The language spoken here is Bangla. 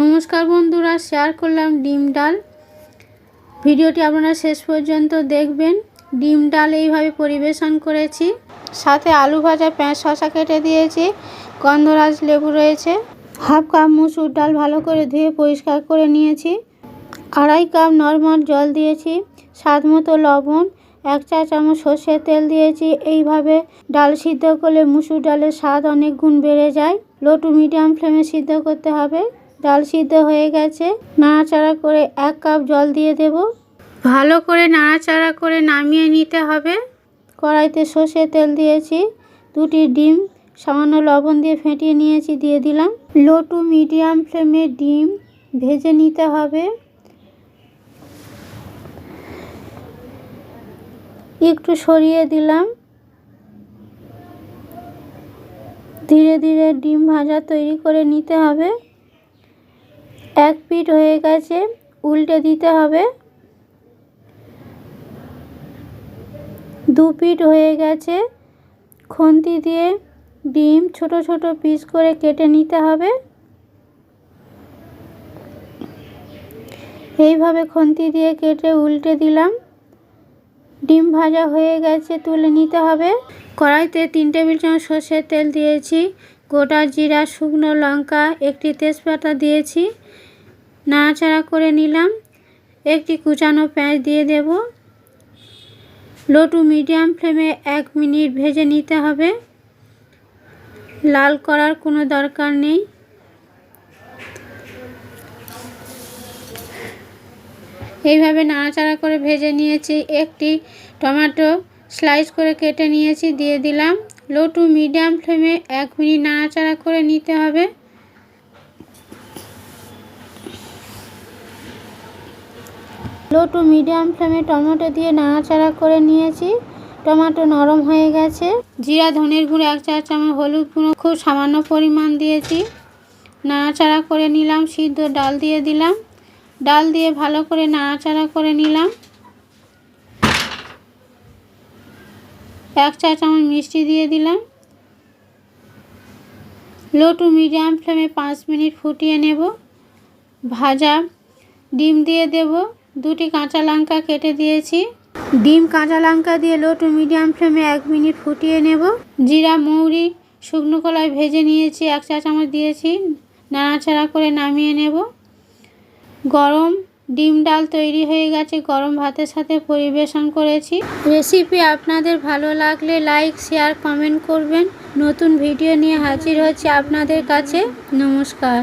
নমস্কার বন্ধুরা শেয়ার করলাম ডিম ডাল। ভিডিওটি আপনারা শেষ পর্যন্ত দেখবেন। ডিম ডাল এইভাবে পরিবেশন করেছি। সাথে আলু ভাজা, পেঁয়াজ শশা কেটে দিয়েছি। গন্ধরাজ লেবু রয়েছে। হাফ কাপ মুসুর ডাল ভালো করে ধুয়ে পরিষ্কার করে নিয়েছি। আড়াই কাপ নর্মাল জল দিয়েছি। স্বাদ মতো লবণ, এক চা চামচ সর্ষের তেল দিয়েছি। এইভাবে ডাল সিদ্ধ করলে মুসুর ডালের স্বাদ অনেক গুণ বেড়ে যায়। লো টু মিডিয়াম ফ্লেমে সিদ্ধ করতে হবে। ডাল সিদ্ধ হয়ে গেছে, নাড়াচাড়া করে এক কাপ জল দিয়ে দেব। ভালো করে নাড়াচাড়া করে নামিয়ে নিতে হবে। কড়াইতে সর্ষের তেল দিয়েছি, দুটি ডিম, সামান্য লবণ দিয়ে ফেটিয়ে নিয়েছি, দিয়ে দিলাম। লো টু মিডিয়াম ফ্লেমে ডিম ভেজে নিতে হবে। একটু সরিয়ে দিলাম। ধীরে ধীরে ডিম ভাজা তৈরি করে নিতে হবে। এক পিঠ হয়ে গেছে, উল্টে দিতে হবে। দু পিঠ হয়ে গেছে, খুন্তি দিয়ে ডিম ছোট ছোট পিস করে কেটে নিতে হবে। এইভাবে খুন্তি দিয়ে কেটে উল্টে দিলাম। ডিম ভাজা হয়ে গেছে, তুলে নিতে হবে। কড়াইতে তিন টেবিল চামচ সর্ষের তেল দিয়েছি। গোটা জিরা, শুকনো লঙ্কা, একটি তেজপাতা দিয়েছি। নাড়াচাড়া করে নিলাম। একটি কুচানো পেঁয়াজ দিয়ে দেব। লো টু মিডিয়াম ফ্লেমে এক মিনিট ভেজে নিতে হবে। লাল করার কোনো দরকার নেই। এইভাবে নাড়াচাড়া করে ভেজে নিয়েছি। একটি টমেটো স্লাইস করে কেটে নিয়েছি, দিয়ে দিলাম। লো টু মিডিয়াম ফ্লেমে এক মিনিট নাড়াচাড়া করে নিতে হবে। লো টু মিডিয়াম ফ্লেমে টমেটো দিয়ে নাড়াচাড়া করে নিয়েছি। টমেটো নরম হয়ে গেছে। জিরা, ধনের গুঁড়ো, এক চা চামচ হলুদ গুঁড়ো, খুব সামান্য পরিমাণ দিয়েছি। নাড়াচাড়া করে নিলাম, সিদ্ধ ডাল দিয়ে দিলাম। ডাল দিয়ে ভালো করে নাড়াচাড়া করে নিলাম। এক চা চামচ মিষ্টি দিয়ে দিলাম। লো টু মিডিয়াম ফ্লেমে পাঁচ মিনিট ফুটিয়ে নেব। ভাজা ডিম দিয়ে দেব। দুটি কাঁচা লঙ্কা কেটে দিয়েছি। ডিম কাঁচা লঙ্কা দিয়ে লো টু মিডিয়াম ফ্লেমে এক মিনিট ফুটিয়ে নেব। জিরা, মৌরি, শুকনো কলায় ভেজে নিয়েছি। এক চা চামচ দিয়েছি। নাড়াচাড়া করে নামিয়ে নেব। গরম ডিম ডাল তৈরি হয়ে গেছে, গরম ভাতের সাথে পরিবেশন করেছি। রেসিপি আপনাদের ভালো লাগলে লাইক, শেয়ার, কমেন্ট করবেন। নতুন ভিডিও নিয়ে হাজির হচ্ছে আপনাদের কাছে। নমস্কার।